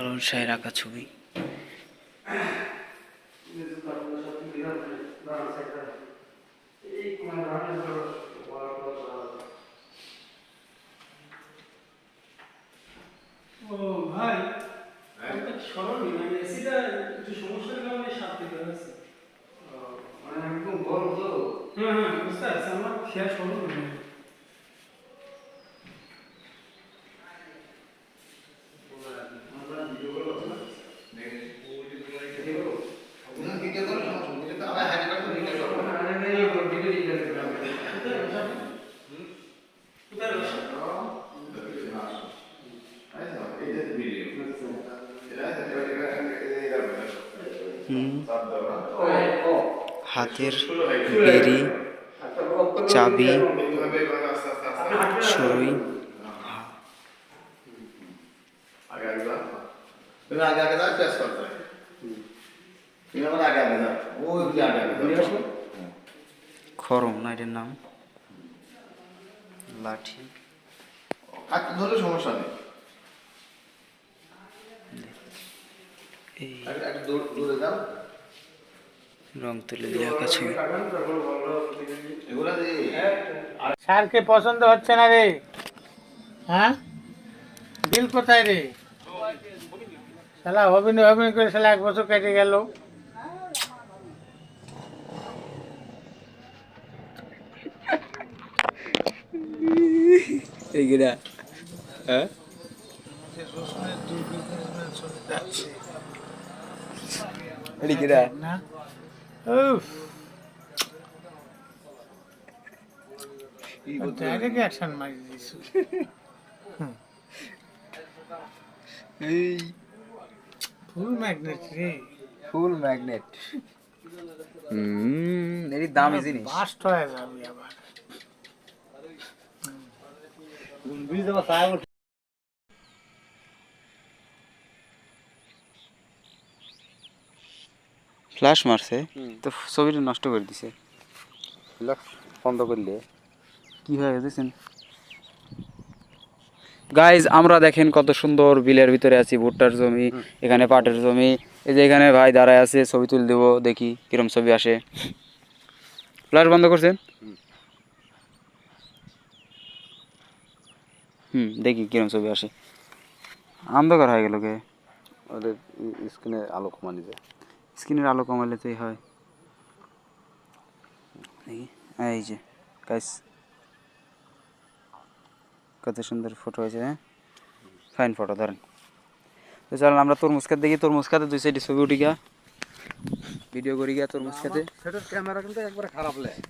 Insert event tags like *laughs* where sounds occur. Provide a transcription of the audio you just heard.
হারুন শাহের আঁকা ছবি। ও ভাই মানে এসিটা সমস্যার কারণে দিতে হয়েছে। মানে একদম গরম তো। হ্যাঁ হ্যাঁ বুঝতে পারছি আমার খেয়াল স্মরণ নেই ওখানে ভিডিও করো সমস্যা নেই কিন্তু আবার হাইড করে ভিডিও করো ভিডিও দিতে কোথায় বসে হাতের বেরি, চাবি, সরই। আগে আগে আগে আগে খরম, না এটার নাম? লাঠি। হাত ধরে সমস্যা নেই। এই রং তুলে দিয়ে? আঁকা ছবি স্যারকে পছন্দ হচ্ছে না রে। হ্যাঁ? বিল কোথায় রে? শালা অভিনয় অভিনয় করে শালা এক বছর কেটে গেল। এইগুলা হ্যাঁ? এইগুলা *laughs* না উফ ডাইরেক্ট অ্যাকশন মারি দিছো এই ফুল ম্যাগনেট রে। ফুল ম্যাগনেট হুম এর দামি জিনিস বাস্ট হয়ে যাবে আবার। ফ্ল্যাশ মারছে। তো ছবিটা নষ্ট করে দিছে। ফ্ল্যাশ বন্ধ করলে। কি হয়ে গেছেন গাইজ আমরা দেখেন কত সুন্দর বিলের ভিতরে আছি ভুট্টার জমি এখানে পাটের জমি। এই যে এখানে ভাই দাঁড়ায় আছে ছবি তুলে দেবো দেখি কিরম ছবি আসে। ফ্ল্যাশ বন্ধ করছেন? হুম। দেখি কিরম ছবি আসে। অন্ধকার হয়ে গেল কে? ওদের স্ক্রিনে আলো কমানি যায়। স্ক্রিনের আলো কমালে তোই হয় এই যে গাইস কত সুন্দর ফটো হয়েছে হ্যাঁ? ফাইন ফটো ধরেন। তো চলেন, আমরা তরমুজ খাতে দেখি, তরমুজ খাতে দুই সাইডে ছবি উঠি গিয়া। ভিডিও করি গিয়া তরমুজ খাতে। ক্যামেরা কিন্তু একবারে খারাপ লাগে